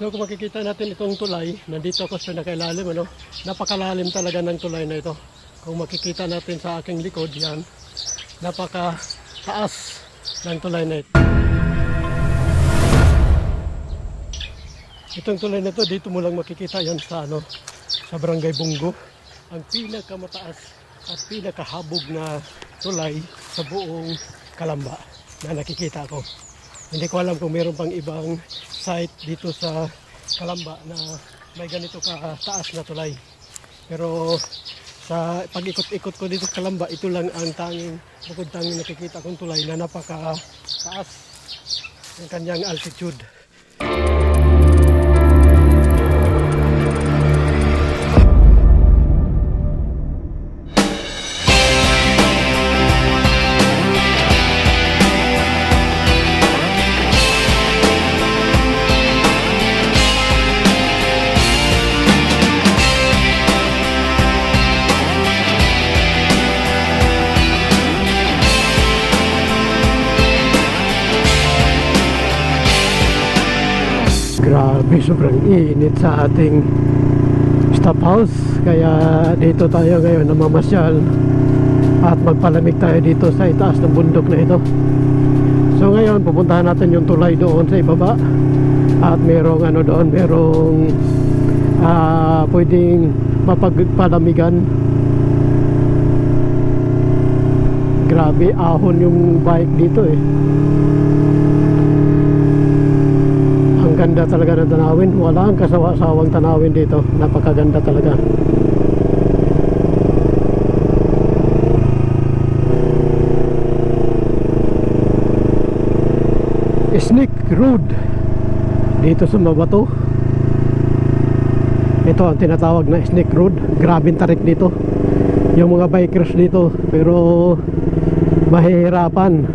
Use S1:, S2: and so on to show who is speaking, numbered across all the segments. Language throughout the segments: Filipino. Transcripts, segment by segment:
S1: So kung makikita natin itong tulay, nandito ako sa nakailalim, ano? Napakalalim talaga ng tulay na ito. Kung makikita natin sa aking likod, yan, napaka taas ng tulay na ito. Itong tulay na ito, dito mo lang makikita yan sa ano, sa Barangay Bungo. Ang pinakamataas at pinakahabog na tulay sa buong Kalamba na nakikita ko. Hindi ko alam kung meron pang ibang site dito sa Kalamba na may ganito ka taas na tulay. Pero sa pag-ikot-ikot ko dito sa Kalamba, ito lang ang tanging, bukod tanging nakikita kong tulay na napaka taas ng kanyang altitude. Grabe, sobrang init sa ating stop house. Kaya dito tayo ngayon namamasyal at magpalamig tayo dito sa itaas ng bundok na ito. So ngayon, pupuntahan natin yung tulay doon sa ibaba. At merong ano doon, merong ah, pwedeng mapagpalamigan. Grabe, ahon yung bike dito eh. Ang ganda talaga ng tanawin. Wala ang kasawa-sawang tanawin dito. Napakaganda talaga. Snake Road dito sa Mabato. Ito ang tinatawag na Snake Road. Grabing tarik dito. Yung mga bikers dito pero mahihirapan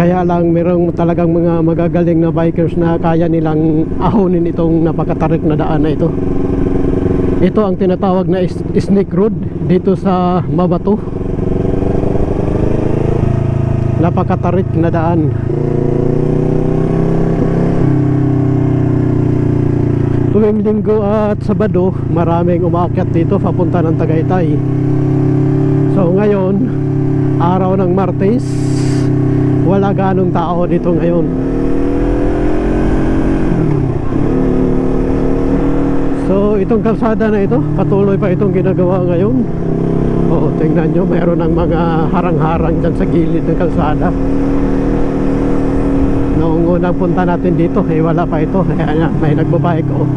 S1: kaya lang merong talagang mga magagaling na bikers na kaya nilang ahonin itong napakatarik na daan na ito. Ito ang tinatawag na snake road dito sa Mabato. Napakatarik na daan. Tuwing linggo at sabado maraming umaakyat dito papunta ng Tagaytay. So ngayon araw ng Martes wala ganong tao dito ngayon. So itong kalsada na ito patuloy pa itong ginagawa ngayon. Oo tingnan nyo mayroon ng mga harang-harang dyan sa gilid ng kalsada. Noong unang punta natin dito eh wala pa ito. Kaya may nagbabike oh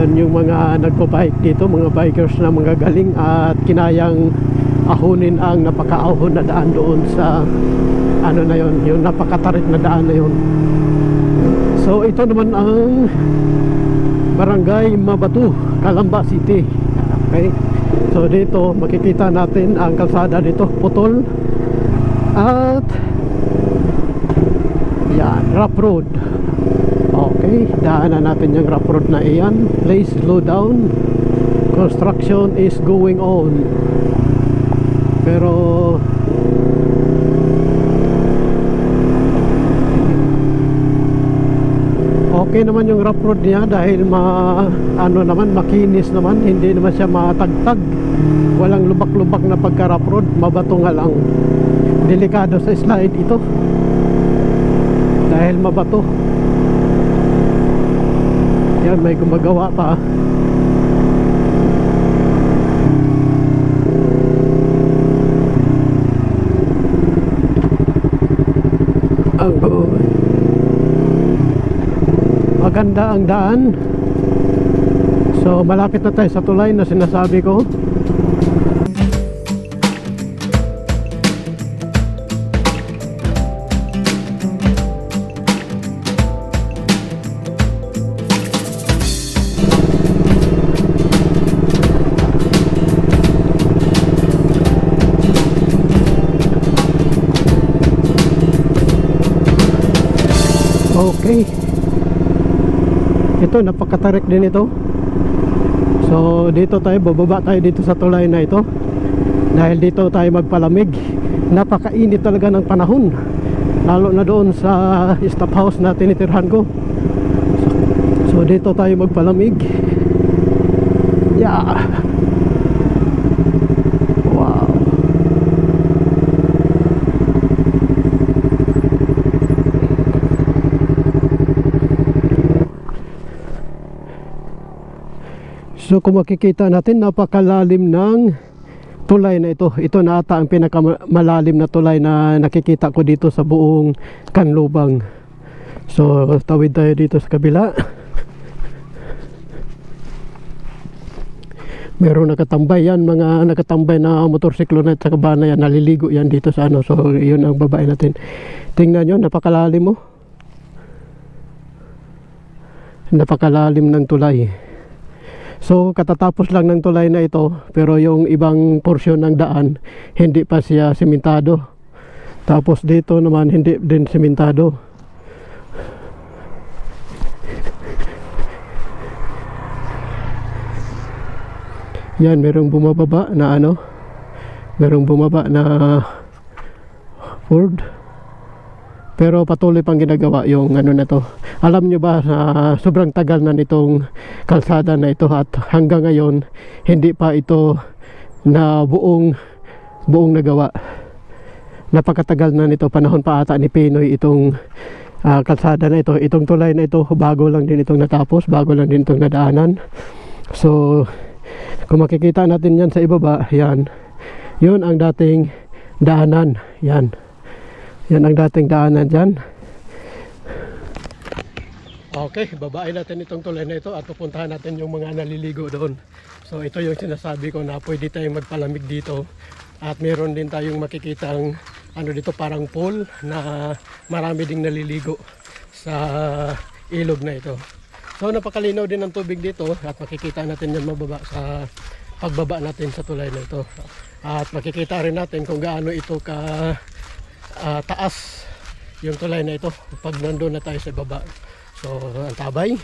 S1: Yan yung mga nagbabike dito, mga bikers na mga galing at kinayang ahonin ang napakaahon na daan doon sa ano na yon, yung napakatarik na daan na yon. So ito naman ang Barangay Mabatu, Calamba City. Okay. So dito makikita natin ang kalsada dito, putol at yan, rough road. Okay, daanan natin yung rough road na iyan. Please slow down. Construction is going on. Pero Okay naman yung rough road niya dahil ma ano naman makinis naman, hindi naman siya matagtag. Walang lubak-lubak na pagka rough road, mabato nga lang. Delikado sa slide ito. Dahil mabato. Yan, may gumagawa pa. Ang maganda ang daan. So, malapit na tayo sa tulay na sinasabi ko. Okay. Ito, napakatarik din ito. So, dito tayo, bababa tayo dito sa tulay na ito. Dahil dito tayo magpalamig. Napakainit talaga ng panahon. Lalo na doon sa staff house na tinitirhan ko. So, dito tayo magpalamig. Yeah. So kung makikita natin napakalalim ng tulay na ito. Ito na ata ang pinakamalalim na tulay na nakikita ko dito sa buong Kanlubang. So tawid tayo dito sa kabila. Meron nakatambay yan, mga nakatambay na motorsiklo na at saka bana yan, naliligo yan dito sa ano. So yun ang babae natin. Tingnan nyo, napakalalim mo. Napakalalim ng tulay. So katatapos lang ng tulay na ito pero yung ibang porsyon ng daan hindi pa siya simentado. Tapos dito naman hindi din simentado. Yan merong bumababa na ano merong bumaba na Ford pero patuloy pang ginagawa yung ano na to. Alam nyo ba na sobrang tagal na nitong kalsada na ito at hanggang ngayon hindi pa ito na buong buong nagawa. Napakatagal na nito panahon pa ata ni Pinoy itong ah, kalsada na ito. Itong tulay na ito bago lang din itong natapos bago lang din itong nadaanan. So kung makikita natin yan sa ibaba yan. Yun ang dating daanan. Yan yan ang dating daanan dyan Okay, babae natin itong tulay na ito at pupuntahan natin yung mga naliligo doon. So ito yung sinasabi ko na pwede tayong magpalamig dito. At meron din tayong makikitang ano dito parang pool na marami ding naliligo sa ilog na ito. So napakalinaw din ang tubig dito at makikita natin yan mababa sa pagbaba natin sa tulay na ito. At makikita rin natin kung gaano ito ka ah, taas yung tulay na ito pag nandun na tayo sa baba. So, ang tabay.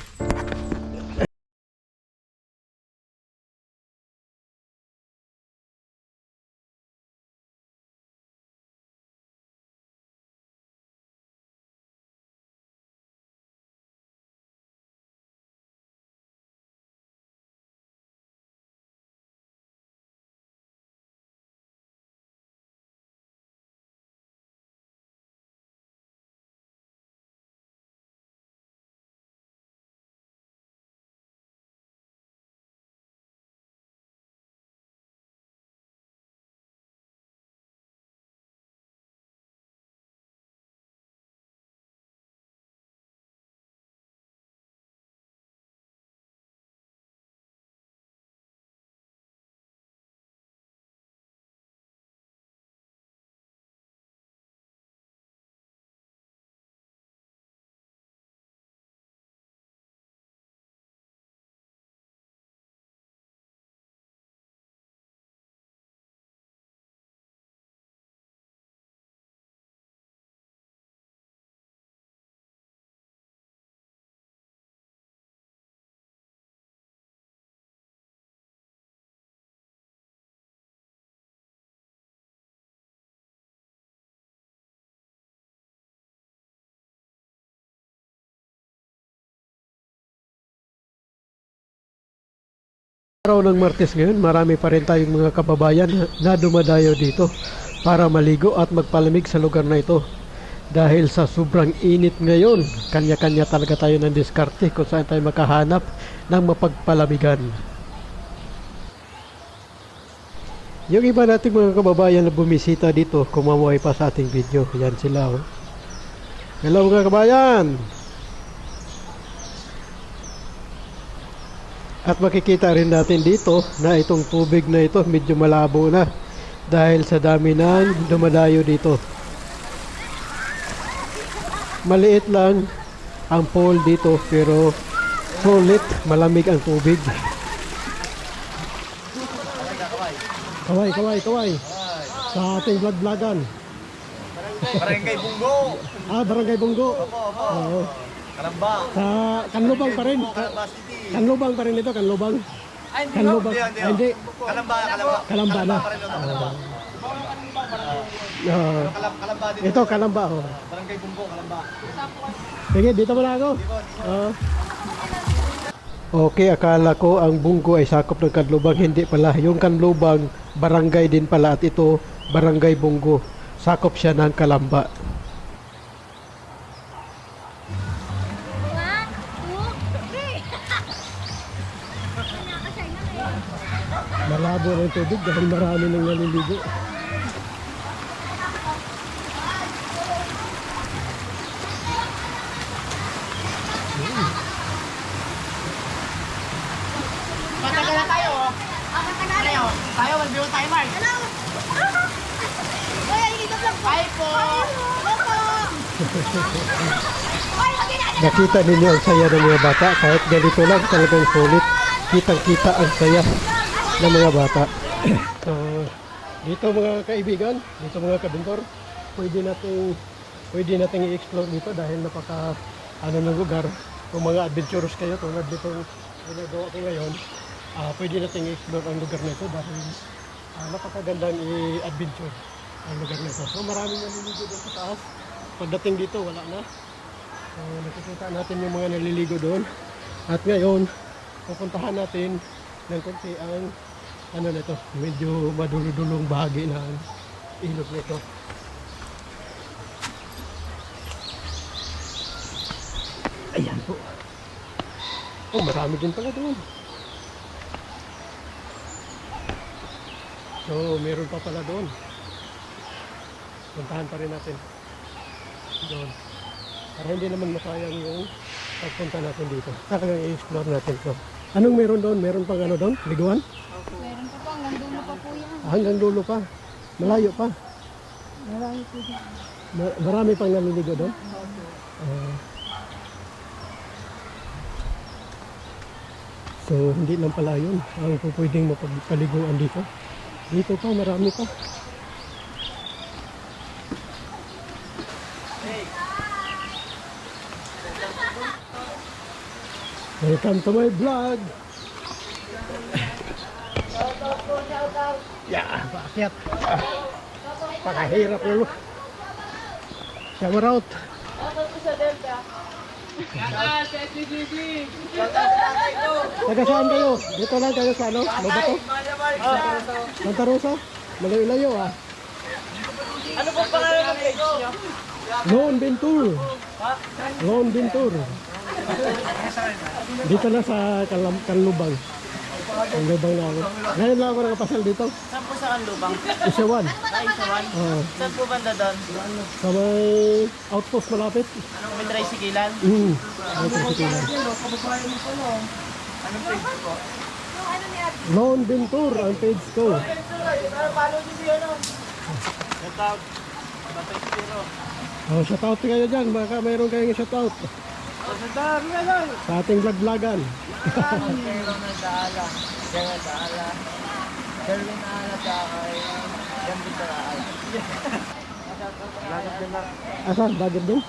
S1: Araw ng Martes ngayon, marami pa rin tayong mga kababayan na- dumadayo dito para maligo at magpalamig sa lugar na ito. Dahil sa sobrang init ngayon, kanya-kanya talaga tayo ng diskarte kung saan tayo makahanap ng mapagpalamigan. Yung iba nating mga kababayan na bumisita dito, kumamuhay pa sa ating video. Yan sila oh. Hello mga kabayan! At makikita rin natin dito na itong tubig na ito medyo malabo na dahil sa dami ng dumadayo dito. Maliit lang ang pool dito pero sulit malamig ang tubig. Kaway, kaway, kaway. Sa ating vlog-vlogan.
S2: Barangay Bunggo.
S1: Ah, Barangay Bunggo. Oo.
S2: Kalamba.
S1: Sa Kanlubang pa rin.
S2: Kalamba City.
S1: Kanlubang pa rin ito, Kanlubang.
S2: Ay, hindi
S1: Kanlubang.
S2: Hindi,
S1: hindi.
S2: Kalamba, kalamba.
S1: Kalamba na.
S2: Kalamba. Kalam- Kalamba din.
S1: ito, Kalamba. Oh.
S2: Barangay Bumbo, Kalamba.
S1: Sige, dito muna ako. Ah. Okay, akala ko ang Bunggo ay sakop ng Kanlubang. Hindi pala. Yung Kanlubang, barangay din pala. At ito, barangay Bunggo. Sakop siya ng Kalamba. Malabo ng tubig dahil marami nang naliligo.
S3: Matagal na tayo. oh. Tayo. Tayo, mag-view tayo, Mark.
S4: Hello. Ay, ikaw lang po.
S3: Hi po.
S1: Nakita ninyo ang saya ng mga bata. Kahit ganito lang talagang sulit. Kitang-kita ang saya ng mga bata. so, dito mga kaibigan, dito mga kabintor, pwede nating pwede nating i-explore dito dahil napaka ano ng lugar. Kung mga adventurous kayo tulad nitong ginagawa ko ngayon, ah pwede nating i-explore ang lugar nito dahil ah, napakagandang i-adventure ang lugar nito. So maraming naliligo doon sa taas. Pagdating dito, wala na. So, nakikita natin yung mga naliligo doon. At ngayon, pupuntahan natin ng konti ang ano nito, medyo maduludulong bahagi ng ilog nito. Ayan po. Oh, marami din pala doon. So, meron pa pala doon. Puntahan pa rin natin. Doon. Para hindi naman masayang yung pagpunta natin dito. Talagang i-explore natin to. Anong meron doon? Meron pang ano doon? Liguan?
S4: Meron pa po, hanggang dulo pa po yan.
S1: Ah, Hanggang dulo pa. Malayo pa.
S4: Marami po dyan.
S1: Ma- marami pang naliligo doon. Ah. so, hindi lang pala yun. Ang pwedeng mapagpaliguan dito. Dito pa, marami pa. Welcome to my vlog! Yeah, paakyat. Pakahirap ulo. Shower out. Taga saan kayo? Dito lang kayo sa ano? Mabato? Santa Rosa? Malayo-layo ah.
S3: Ano po pangalan ng page nyo?
S1: Loan Ventur. Loan Ventur. Dito na sa Kalam Kanlubang. Kanlubang na ako. Ngayon lang ako nakapasal dito.
S3: Saan po sa Kanlubang?
S1: Isawan.
S3: Ay, sawan.
S1: Oh,
S3: Saan po banda doon?
S1: sa may outpost malapit.
S3: Anong may tricyclean?
S1: Mm. May tricyclean.
S3: Anong page po?
S4: Ano.
S1: Loan Ventur ang page ko.
S3: Follow nyo siya, no? Shout out. Batay Spiro.
S1: Oh, shout out kayo dyan. Baka mayroon kayong shout out! Sa ating vlog-vlogan.
S3: Pero nagdaala. Diyan nagdaala. Darwin Ala sa kay. Yan din nagdaala. Lagat din na.
S1: Asan? Bagay din?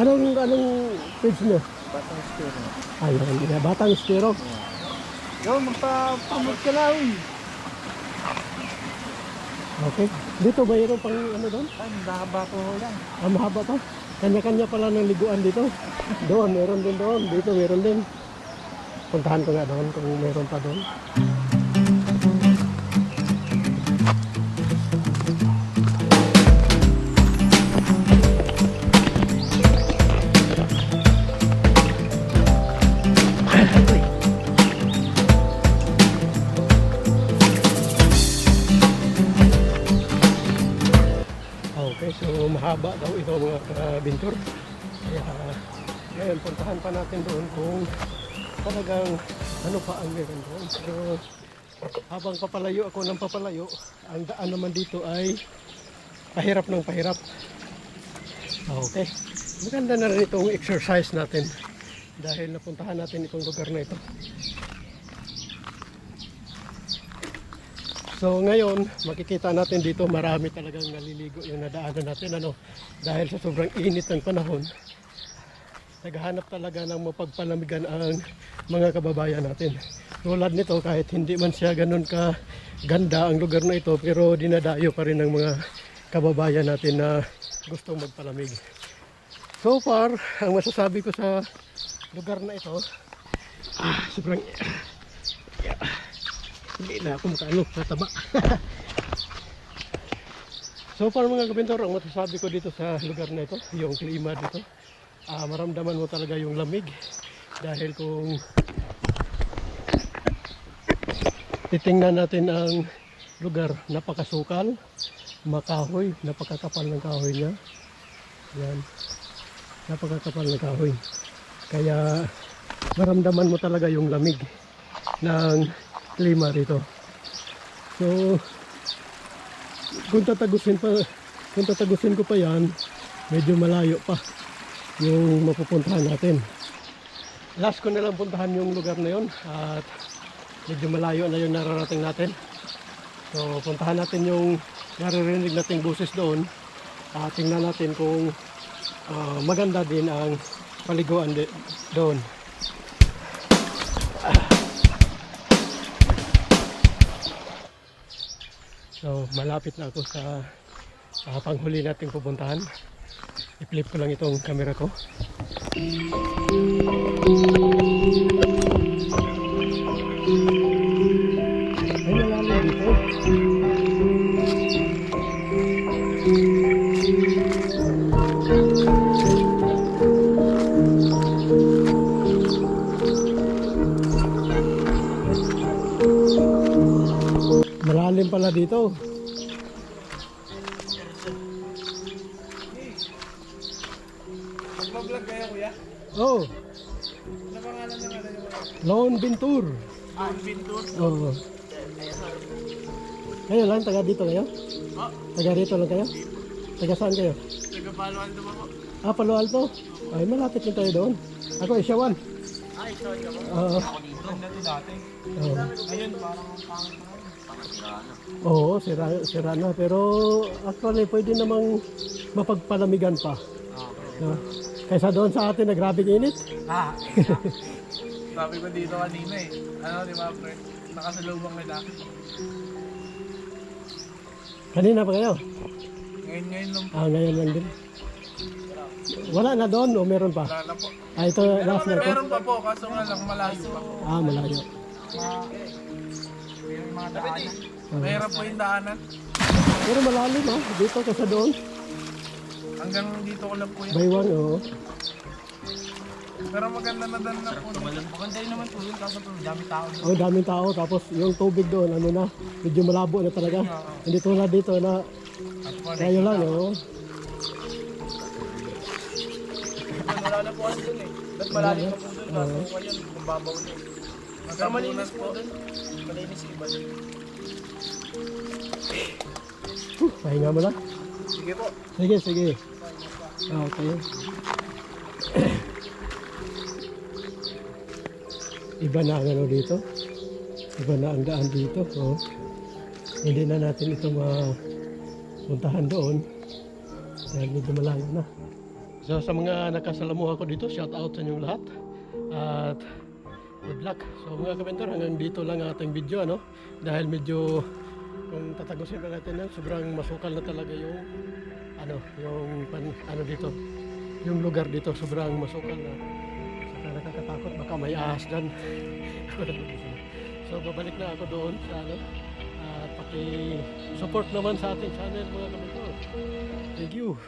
S1: Anong, anong page nyo?
S3: Batang Spiro.
S1: Ayun, Batang Spiro.
S3: Yo, magpa-promote ka na, uy.
S1: Okay. Dito mayroon pang ano doon?
S3: Ay, mahaba po yan.
S1: Ah, mahaba pa. Kanya-kanya pala ng liguan dito. Doon, meron din doon. Dito, meron din. Puntahan ko nga doon kung meron pa doon. Natin doon kung talagang ano pa ang meron doon. Pero habang papalayo ako ng papalayo, ang daan naman dito ay pahirap ng pahirap. Okay. Maganda na rin itong exercise natin dahil napuntahan natin itong lugar na ito. So ngayon, makikita natin dito marami talagang naliligo yung nadaanan natin ano dahil sa sobrang init ng panahon. Naghahanap talaga ng mapagpalamigan ang mga kababayan natin. Tulad nito, kahit hindi man siya ganun ka ganda ang lugar na ito, pero dinadayo pa rin ng mga kababayan natin na gustong magpalamig. So far, ang masasabi ko sa lugar na ito, ah, sobrang yeah, hindi na ako makaano, nataba. so far mga kabintor, ang masasabi ko dito sa lugar na ito, yung klima dito, ah, maramdaman mo talaga yung lamig dahil kung titingnan natin ang lugar, napakasukal, makahoy, napakakapal ng kahoy niya. Yan. Napakakapal ng kahoy. Kaya maramdaman mo talaga yung lamig ng klima rito. So, kung tatagusin pa, kung tatagusin ko pa yan, medyo malayo pa yung mapupuntahan natin. Last ko na lang puntahan yung lugar na yon at medyo malayo na yung nararating natin. So, puntahan natin yung naririnig nating boses doon. at tingnan natin kung ah, maganda din ang paliguan doon. So, malapit na ako sa ah, panghuli nating pupuntahan. I-flip ko lang itong camera ko. Malalim pala dito. Oh,
S2: Ano pangalan ng ano yung
S1: Lone Ventur.
S2: Ah, Pintur?
S1: Oo. Kayo lang, taga dito kayo?
S2: Oh,
S1: Taga dito lang kayo? Taga saan kayo?
S2: taga-Palo Alto ba po?
S1: Ah, Palo Alto. Ay, malapit lang tayo doon. Ako, Isyawan.
S2: Ay, sorry ka po.
S1: Oo.
S2: Ako dito. To dati.
S1: Oo.
S2: Ngayon, parang ang pangit na.
S1: Oo, sira, sira na. Pero actually, pwede namang mapagpalamigan pa. No? Kaysa doon sa atin na grabing init.
S2: Ah, sabi ko dito kanina eh. Ano, di ba, pre? Nakasalubong kita.
S1: Kanina pa kayo?
S2: Ngayon, ngayon lang.
S1: Ah, ngayon lang din. Wala na doon o meron pa?
S2: Wala na po.
S1: Ah, ito last na?
S2: Meron pa po, kaso nga lang malayo pa po.
S1: Ah, malayo.
S2: Yung mga daanan.
S1: Ah.
S2: Mahirap po yung daanan.
S1: Pero malalim ha, dito kaysa doon.
S2: Hanggang dito ko lang po yun.
S1: Baywang, oo.
S2: Pero maganda na dan na po. Maganda rin naman po yun, kaso po dami tao.
S1: Oh, daming tao. Tapos yung tubig doon, ano na, medyo malabo na talaga. Hindi tulad dito na kayo lang, oo.
S2: Wala na po kasi dun eh. Ba't malalim na po dun? Kaso ngayon, kumbabaw na eh. Pero malinis po dun. Malinis iba dun.
S1: Huh, pahinga mo lang.
S2: Sige po.
S1: Sige, sige. Ah, okay. Iba na ang ano dito. Iba na ang daan dito. Oh. Hindi na natin ito mapuntahan doon. Dahil medyo malayo na. So sa mga nakasalamuha ko dito, shout out sa inyong lahat. At good luck. So mga kabentor, hanggang dito lang ang ating video. Ano? Dahil medyo kung tatagusin pa natin yan, sobrang masukal na talaga yung ano, yung pan, ano dito, yung lugar dito sobrang masukal na saka nakakatakot baka may ahas dyan. so babalik na ako doon sa ano at paki support naman sa ating channel mga kamentor. Thank you.